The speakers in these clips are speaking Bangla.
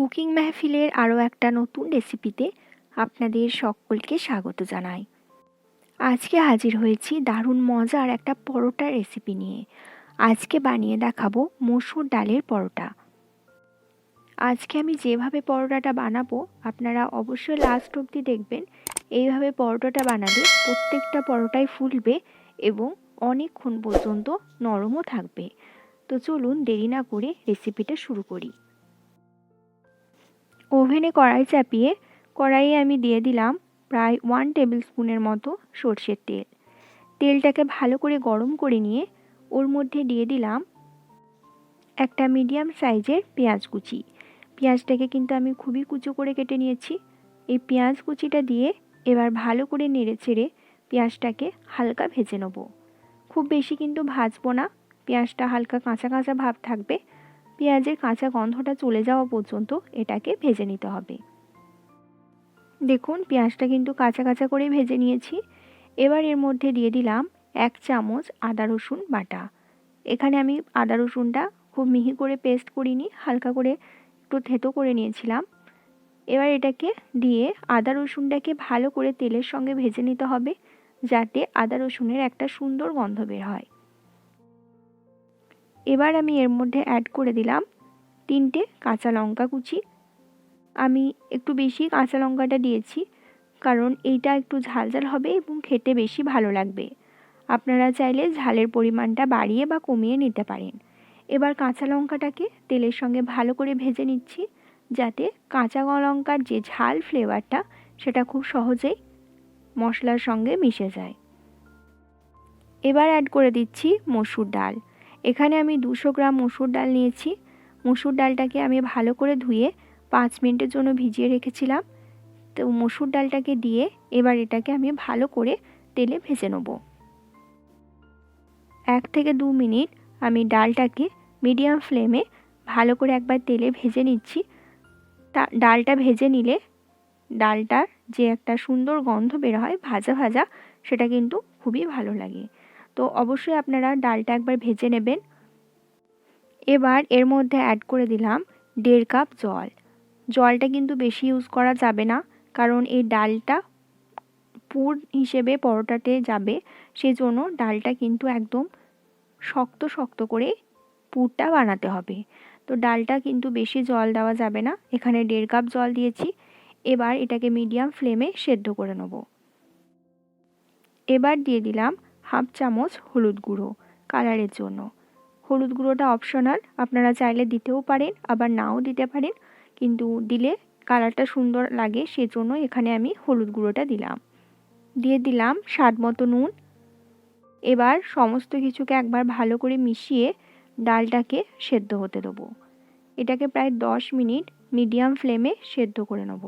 কুকিং মেহফিলের আরও একটা নতুন রেসিপিতে আপনাদের সকলকে স্বাগত জানাই। আজকে হাজির হয়েছি দারুণ মজার একটা পরোটার রেসিপি নিয়ে। আজকে বানিয়ে দেখাবো মসুর ডালের পরোটা। আজকে আমি যেভাবে পরোটাটা বানাবো, আপনারা অবশ্যই লাস্ট অবধি দেখবেন, এইভাবে পরোটাটা বানালে প্রত্যেকটা পরোটাই ফুলবে এবং অনেকক্ষণ পর্যন্ত নরমও থাকবে। তো চলুন দেরি না করে রেসিপিটা শুরু করি। ওভেনে কড়াই চাপিয়ে, কড়াইয়ে আমি দিয়ে দিলাম প্রায় ওয়ান টেবিল স্পুনের মতো সর্ষের তেল। তেলটাকে ভালো করে গরম করে নিয়ে, ওর মধ্যে দিয়ে দিলাম একটা মিডিয়াম সাইজের পেঁয়াজ কুচি। পেঁয়াজটাকে কিন্তু আমি খুবই কুচো করে কেটে নিয়েছি। এই পেঁয়াজ কুচিটা দিয়ে এবার ভালো করে নেড়ে চেড়ে পেঁয়াজটাকে হালকা ভেজে নেব। খুব বেশি কিন্তু ভাজবো না। পেঁয়াজটা হালকা কাঁচা কাঁচা ভাব থাকবে। পেঁয়াজের কাঁচা গন্ধটা চলে যাওয়া পর্যন্ত এটাকে ভেজে নিতে হবে। দেখুন, পেঁয়াজটা কিন্তু কাঁচা কাঁচা করে ভেজে নিয়েছি। এবার এর মধ্যে দিয়ে দিলাম এক চামচ আদা রসুন বাটা। এখানে আমি আদা রসুনটা খুব মিহি করে পেস্ট করিনি, হালকা করে একটু থেতো করে নিয়েছিলাম। এবার এটাকে দিয়ে আদা রসুনটাকে ভালো করে তেলের সঙ্গে ভেজে নিতে হবে, যাতে আদা রসুনের একটা সুন্দর গন্ধ বের হয়। এবার আমি এর মধ্যে অ্যাড করে দিলাম তিনটে কাঁচা লঙ্কা কুচি। আমি একটু বেশি কাঁচা লঙ্কাটা দিয়েছি, কারণ এইটা একটু ঝাল ঝাল হবে এবং খেতে বেশি ভালো লাগবে। আপনারা চাইলে ঝালের পরিমাণটা বাড়িয়ে বা কমিয়ে নিতে পারেন। এবার কাঁচা লঙ্কাটাকে তেলের সঙ্গে ভালো করে ভেজে নিচ্ছি, যাতে কাঁচা লঙ্কার যে ঝাল ফ্লেভারটা সেটা খুব সহজেই মশলার সঙ্গে মিশে যায়। এবার অ্যাড করে দিচ্ছি মসুর ডাল। এখানে আমি দুশো গ্রাম মসুর ডাল নিয়েছি। মসুর ডালটাকে আমি ভালো করে ধুয়ে পাঁচ মিনিটের জন্য ভিজিয়ে রেখেছিলাম। তো মসুর ডালটাকে দিয়ে এবার এটাকে আমি ভালো করে তেলে ভেজে নেব। এক থেকে দু মিনিট আমি ডালটাকে মিডিয়াম ফ্লেমে ভালো করে একবার তেলে ভেজে নিচ্ছি। তা, ডালটা ভেজে নিলে ডালটার যে একটা সুন্দর গন্ধ বের হয় ভাজা ভাজা, সেটা কিন্তু খুবই ভালো লাগে। তো অবশ্যই আপনারা ডালটা একবার ভেজে নেবেন। এবার এর মধ্যে অ্যাড করে দিলাম দেড় কাপ জল। জলটা কিন্তু বেশি ইউজ করা যাবে না, কারণ এই ডালটা পুর হিসেবে পরোটাতে যাবে সেই জন্য ডালটা কিন্তু একদম শক্ত শক্ত করে পুরটা বানাতে হবে। তো ডালটা কিন্তু বেশি জল দেওয়া যাবে না, এখানে দেড় কাপ জল দিয়েছি। এবার এটাকে মিডিয়াম ফ্লেমে সেদ্ধ করে নেব। এবার দিয়ে দিলাম হাফ চামচ হলুদ গুঁড়ো কালারের জন্য। হলুদ গুঁড়োটা অপশনাল আপনারা চাইলে দিতেও পারেন, আবার নাও দিতে পারেন, কিন্তু দিলে কালারটা সুন্দর লাগে, সেজন্য এখানে আমি হলুদ গুঁড়োটা দিলাম। দিয়ে দিলাম স্বাদ মতো নুন। এবার সমস্ত কিছুকে একবার ভালো করে মিশিয়ে ডালটাকে সেদ্ধ হতে দেবো। এটাকে প্রায় দশ মিনিট মিডিয়াম ফ্লেমে সেদ্ধ করে নেব।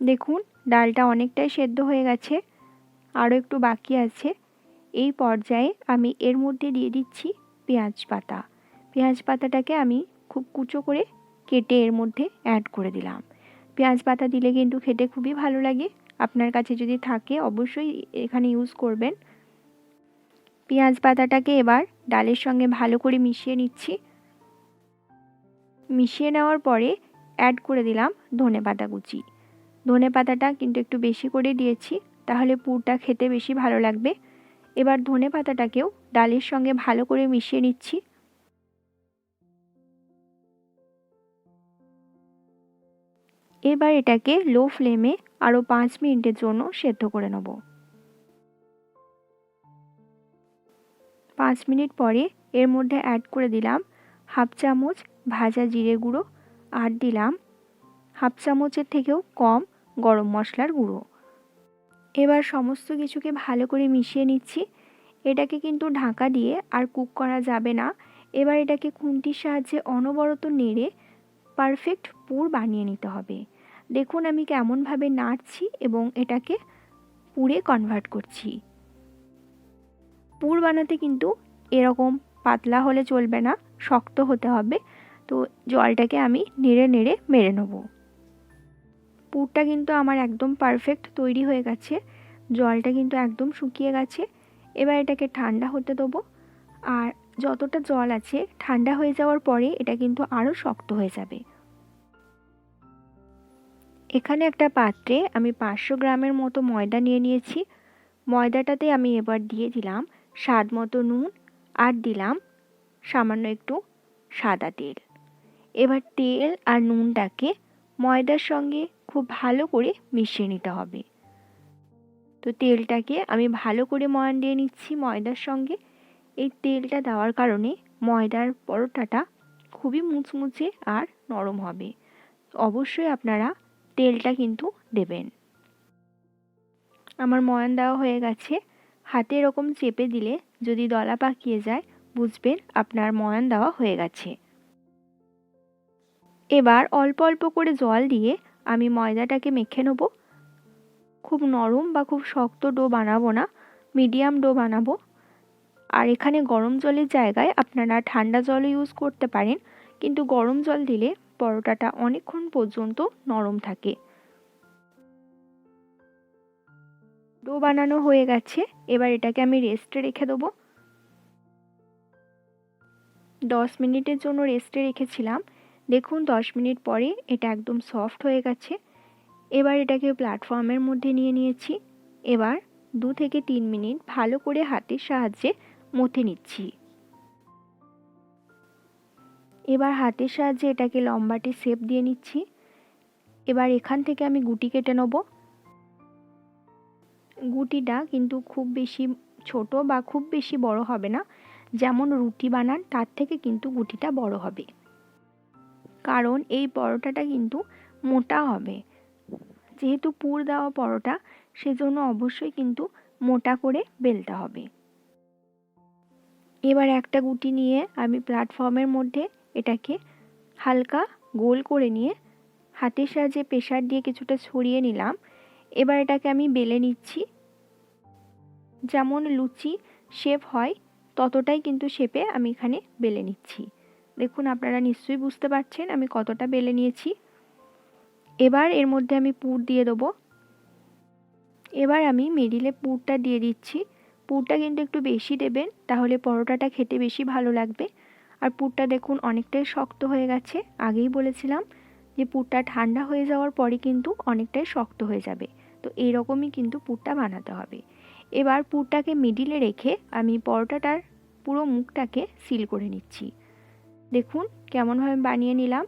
দেখুন, ডালটা অনেকটাই সেদ্ধ হয়ে গেছে। আরও একটু বাকি আছে। এই পর্যায়ে আমি এর মধ্যে দিয়ে দিচ্ছি পেঁয়াজ পাতা। পেঁয়াজ পাতাটাকে আমি খুব কুচো করে কেটে এর মধ্যে অ্যাড করে দিলাম। পেঁয়াজ পাতা দিলে কিন্তু খেতে খুবই ভালো লাগে। আপনার কাছে যদি থাকে, অবশ্যই এখানে ইউজ করবেন। পেঁয়াজ পাতাটাকে এবার ডালের সঙ্গে ভালো করে মিশিয়ে নিচ্ছি। মিশিয়ে নেওয়ার পরে অ্যাড করে দিলাম ধনে পাতা কুচি। ধনে পাতাটা কিন্তু একটু বেশি করে দিয়েছি, তাহলে পুরটা খেতে বেশি ভালো লাগবে। এবার ধনে পাতাটাকেও ডালের সঙ্গে ভালো করে মিশিয়ে নিচ্ছি। এবার এটাকে লো ফ্লেমে আরও পাঁচ মিনিটের জন্য সেদ্ধ করে নেব। পাঁচ মিনিট পরে এর মধ্যে অ্যাড করে দিলাম হাফ চামচ ভাজা জিরে গুঁড়ো, আর দিলাম হাফ চামচের থেকেও কম গরম মশলার গুঁড়ো। এবার সমস্ত কিছুকে ভালো করে মিশিয়ে নিচ্ছি। এটাকে কিন্তু ঢাকা দিয়ে আর কুক করা যাবে না। এবার এটাকে খুন্তির সাহায্যে অনবরত নেড়ে পারফেক্ট পুর বানিয়ে নিতে হবে। দেখুন আমি কেমনভাবে নাড়ছি এবং এটাকে পুরে কনভার্ট করছি। পুর বানাতে কিন্তু এরকম পাতলা হলে চলবে না, শক্ত হতে হবে। তো জলটাকে আমি নেড়ে নেড়ে মেরে নেব। পুরটা কিন্তু আমার একদম পারফেক্ট তৈরি হয়ে গেছে। জলটা কিন্তু একদম শুকিয়ে গেছে। এবার এটাকে ঠান্ডা হতে দেবো। আর যতটা জল আছে ঠান্ডা হয়ে যাওয়ার পরে এটা কিন্তু আরও শক্ত হয়ে যাবে। এখানে একটা পাত্রে আমি পাঁচশো গ্রামের মতো ময়দা নিয়ে নিয়েছি। ময়দাটাতে আমি এবার দিয়ে দিলাম স্বাদ মতো নুন আর দিলাম সামান্য একটু সাদা তেল। এবার তেল আর নুনটাকে ময়দার সঙ্গে খুব ভালো করে মিশিয়ে নিতে হবে। তো তেলটাকে আমি ভালো করে ময়ান দিয়ে নিচ্ছি ময়দার সঙ্গে। এই তেলটা দেওয়ার কারণে ময়দার পরোটাটা খুবই মুচমুচে আর নরম হবে। অবশ্যই আপনারা তেলটা কিন্তু দেবেন। আমার ময়ান দেওয়া হয়ে গেছে। হাতে এরকম চেপে দিলে যদি দলা পাকিয়ে যায়, বুঝবেন আপনার ময়ান দেওয়া হয়ে গেছে। এবার অল্প অল্প করে জল দিয়ে আমি ময়দাটাকে মেখে নেব। খুব নরম বা খুব শক্ত ডো বানাবো না, মিডিয়াম ডো বানাবো। আর এখানে গরম জলের জায়গায় আপনারা ঠান্ডা জলও ইউজ করতে পারেন, কিন্তু গরম জল দিলে পরোটাটা অনেকক্ষণ পর্যন্ত নরম থাকে। ডো বানানো হয়ে গেছে, এবার এটাকে আমি রেস্টে রেখে দেবো। দশ মিনিটের জন্য রেস্টে রেখেছিলাম দেখুন, দশ মিনিট পরে এটা একদম সফট হয়ে গেছে। এবার এটাকে প্ল্যাটফর্মের মধ্যে নিয়ে নিয়েছি। এবার দু থেকে তিন মিনিট ভালো করে হাতের সাহায্যে মথে নিচ্ছি। এবার হাতের সাহায্যে এটাকে লম্বাটে শেপ দিয়ে নিচ্ছি। এবার এখান থেকে আমি গুটি কেটে নেব। গুটিটা কিন্তু খুব বেশি ছোট বা খুব বেশি বড় হবে না। যেমন রুটি বানান, তার থেকে কিন্তু গুটিটা বড় হবে। কারণ এই পরোটাটা কিন্তু মোটা হবে। যেহেতু পুর দেওয়া পরোটা, সেজন্য অবশ্যই কিন্তু মোটা করে বেলতে হবে। এবার একটা গুটি নিয়ে আমি প্ল্যাটফর্মের মধ্যে এটাকে হালকা গোল করে নিয়ে হাতের সাহায্যে প্রেশার দিয়ে কিছুটা ছড়িয়ে নিলাম। এবার এটাকে আমি বেলে নিচ্ছি। যেমন লুচি শেপ হয়, ততটাই কিন্তু শেপে আমি এখানে বেলে নিচ্ছি। দেখুন, আপনারা নিশ্চয়ই বুঝতে পারছেন আমি কতটা বেলে নিয়েছি। এবার এর মধ্যে আমি পুর দিয়ে দেবো। এবার আমি মিডিলে পুরটা দিয়ে দিচ্ছি। পুরটা কিন্তু একটু বেশি দেবেন, তাহলে পরোটাটা খেতে বেশি ভালো লাগবে। আর পুরটা দেখুন, অনেকটাই শক্ত হয়ে গেছে। আগেই বলেছিলাম যে পুরটা ঠান্ডা হয়ে যাওয়ার পরে কিন্তু অনেকটাই শক্ত হয়ে যাবে। তো এইরকমই কিন্তু পুরটা বানাতে হবে। এবার পুরটাকে মিডিলে রেখে আমি পরোটাটার পুরো মুখটাকে সিল করে নিচ্ছি। দেখুন, কেমনভাবে বানিয়ে নিলাম।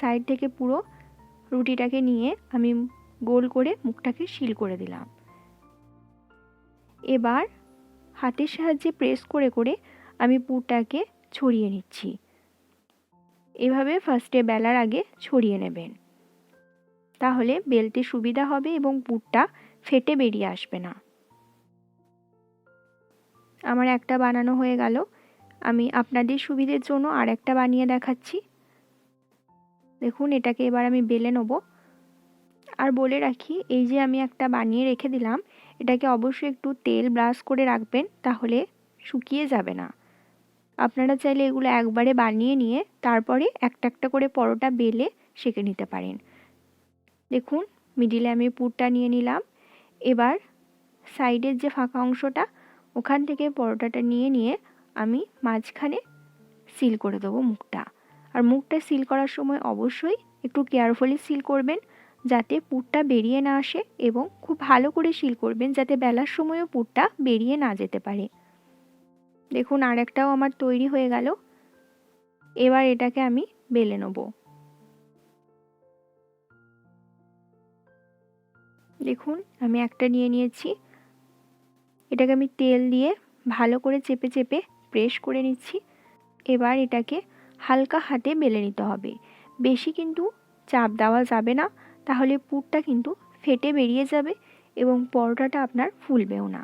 সাইড থেকে পুরো রুটিটাকে নিয়ে আমি গোল করে মুখটাকে শিল করে দিলাম। এবার হাতের সাহায্যে প্রেস করে করে আমি পুরটাকে ছড়িয়ে নিচ্ছি। এভাবে ফার্স্টে বেলার আগে ছড়িয়ে নেবেন। তাহলে বেলতে সুবিধা হবে এবং পুরটা ফেটে বেরিয়ে আসবে না। আমার একটা বানানো হয়ে গেল। আমি আপনাদের সুবিধের জন্য আর একটা বানিয়ে দেখাচ্ছি। দেখুন, এটাকে এবার আমি বেলে নেব। আর বলে রাখি, এই যে আমি একটা বানিয়ে রেখে দিলাম, এটাকে অবশ্যই একটু তেল ব্রাশ করে রাখবেন, তাহলে শুকিয়ে যাবে না। আপনারা চাইলে এগুলো একবারে বানিয়ে নিয়ে তারপরে একটা একটা করে পরোটা বেলে সেঁকে নিতে পারেন। দেখুন, মিডিলে আমি পুরটা নিয়ে নিলাম। এবার সাইডের যে ফাঁকা অংশটা, ওখান থেকে পরোটাটা নিয়ে নিয়ে আমি মাঝখানে সিল করে দেবো মুখটা। আর মুখটা সিল করার সময় অবশ্যই একটু কেয়ারফুলি সিল করবেন যাতে পুরটা বেরিয়ে না আসে এবং খুব ভালো করে সিল করবেন যাতে বেলার সময়ও পুরটা বেরিয়ে না যেতে পারে। দেখুন আর একটাও আমার তৈরি হয়ে গেল। এবার এটাকে আমি বেলে নেব। দেখুন আমি একটা নিয়ে নিয়েছি। এটাকে আমি তেল দিয়ে ভালো করে চেপে চেপে প্রেস করে নিচ্ছি। এবার এটাকে হালকা হাতে বেলে নিতে হবে। বেশি কিন্তু চাপ দেওয়া যাবে না, তাহলে পুরটা কিন্তু ফেটে বেরিয়ে যাবে এবং পরোটাটা আপনার ফুলবেও না।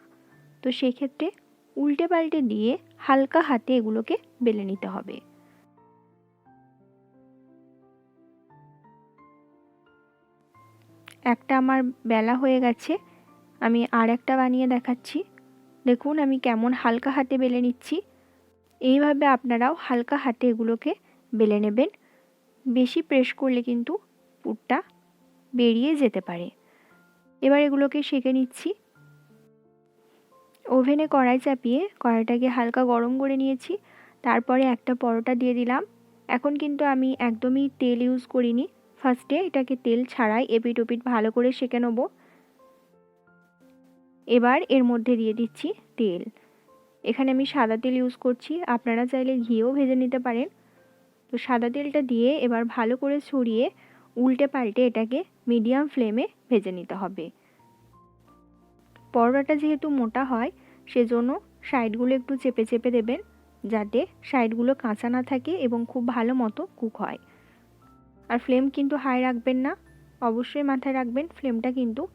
তো সেক্ষেত্রে উল্টে পাল্টে দিয়ে হালকা হাতে এগুলোকে বেলে নিতে হবে। একটা আমার বেলা হয়ে গেছে, আমি আর একটা বানিয়ে দেখাচ্ছি। দেখুন আমি কেমন হালকা হাতে বেলে নিচ্ছি। এইভাবে আপনারাও হালকা হাতে এগুলোকে বেলে নেবেন। বেশি প্রেস করলে কিন্তু পুরটা বেরিয়ে যেতে পারে। এবার এগুলোকে সেঁকে নিচ্ছি। ওভেনে কড়াই চাপিয়ে কড়াইটাকে হালকা গরম করে নিয়েছি। তারপরে একটা পরোটা দিয়ে দিলাম। এখন কিন্তু আমি একদমই তেল ইউজ করিনি। ফার্স্টে এটাকে তেল ছাড়াই এপিট ওপিট ভালো করে সেঁকে নেব। এবার এর মধ্যে দিয়ে দিচ্ছি তেল। এখানে আমি সাদা তেল ইউজ করছি। আপনারা চাইলে ঘিও ভেজে নিতে পারেন। তো সাদা তেলটা দিয়ে এবার ভালো করে ছড়িয়ে উল্টে পাল্টে এটাকে মিডিয়াম ফ্লেমে ভেজে নিতে হবে। পরোটাটা যেহেতু মোটা হয়, সেজন্য সাইডগুলো একটু চেপে চেপে দেবেন যাতে সাইডগুলো কাঁচা না থাকে এবং খুব ভালো মতো কুক হয়। আর ফ্লেম কিন্তু হাই রাখবেন না। অবশ্যই মাথায় রাখবেন। ফ্লেমটা কিন্তু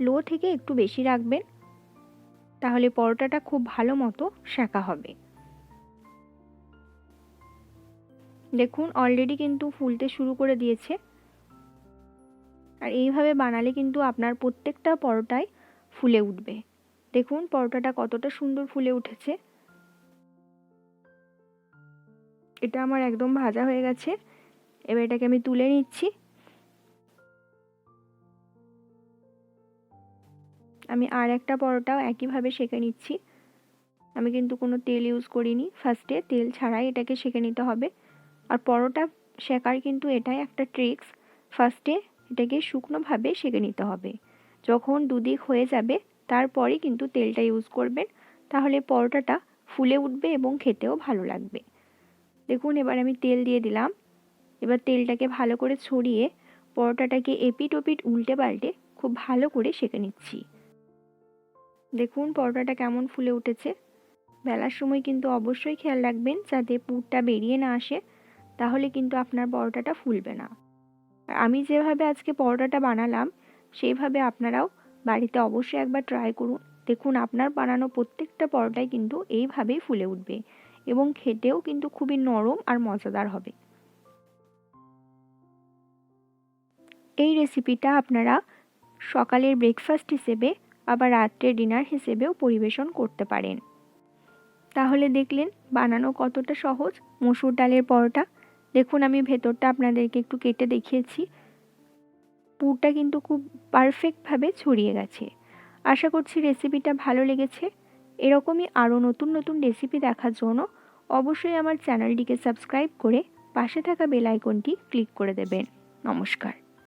লো থেকে একটু বেশি রাখবেন। তাহলে পরোটাটা খুব ভালো মতো সেঁকা হবে। দেখুন অলরেডি কিন্তু ফুলতে শুরু করে দিয়েছে। আর এইভাবে বানালে কিন্তু আপনার প্রত্যেকটা পরোটায় ফুলে উঠবে। দেখুন, পরোটাটা কতটা সুন্দর ফুলে উঠেছে। এটা আমার একদম ভাজা হয়ে গেছে। এবার এটাকে আমি তুলে নিচ্ছি। আমি আর একটা পরোটাও একইভাবে সেঁকে নিচ্ছি। আমি কিন্তু কোনো তেল ইউজ করিনি। ফার্স্টে তেল ছাড়াই এটাকে সেঁকে নিতে হবে। আর পরোটা শেখার কিন্তু এটাই একটা ট্রিক্স ফার্স্টে এটাকে শুকনোভাবে সেঁকে নিতে হবে। যখন দুদিক হয়ে যাবে তারপরে কিন্তু তেলটা ইউজ করবেন। তাহলে পরোটাটা ফুলে উঠবে এবং খেতেও ভালো লাগবে। দেখুন, এবার আমি তেল দিয়ে দিলাম। এবার তেলটাকে ভালো করে ছড়িয়ে পরোটাটাকে এপিট ওপিট উল্টে পাল্টে খুব ভালো করে সেঁকে নিচ্ছি। দেখুন পরোটাটা কেমন ফুলে উঠেছে। বেলার সময় কিন্তু অবশ্যই খেয়াল রাখবেন যাতে পুরটা বেরিয়ে না আসে, তাহলে কিন্তু আপনার পরোটাটা ফুলবে না। আর আমি যেভাবে আজকে পরোটাটা বানালাম, সেইভাবে আপনারাও বাড়িতে অবশ্যই একবার ট্রাই করুন। দেখুন আপনার বানানো প্রত্যেকটা পরোটাই কিন্তু এইভাবেই ফুলে উঠবে এবং খেতেও কিন্তু খুবই নরম আর মজাদার হবে। এই রেসিপিটা আপনারা সকালের ব্রেকফাস্ট হিসেবে আবার রাত্রে ডিনার হিসেবেও পরিবেশন করতে পারেন। তাহলে দেখলেন বানানো কতটা সহজ। মসুর ডালের পরোটা। দেখুন আমি ভেতরটা আপনাদেরকে একটু কেটে দেখিয়েছি। পুরটা কিন্তু খুব পারফেক্টভাবে ছড়িয়ে গেছে। আশা করছি রেসিপিটা ভালো লেগেছে। এরকমই আরও নতুন নতুন রেসিপি দেখার জন্য অবশ্যই আমার চ্যানেলটিকে সাবস্ক্রাইব করে পাশে থাকা বেল আইকনটি ক্লিক করে দেবেন। নমস্কার।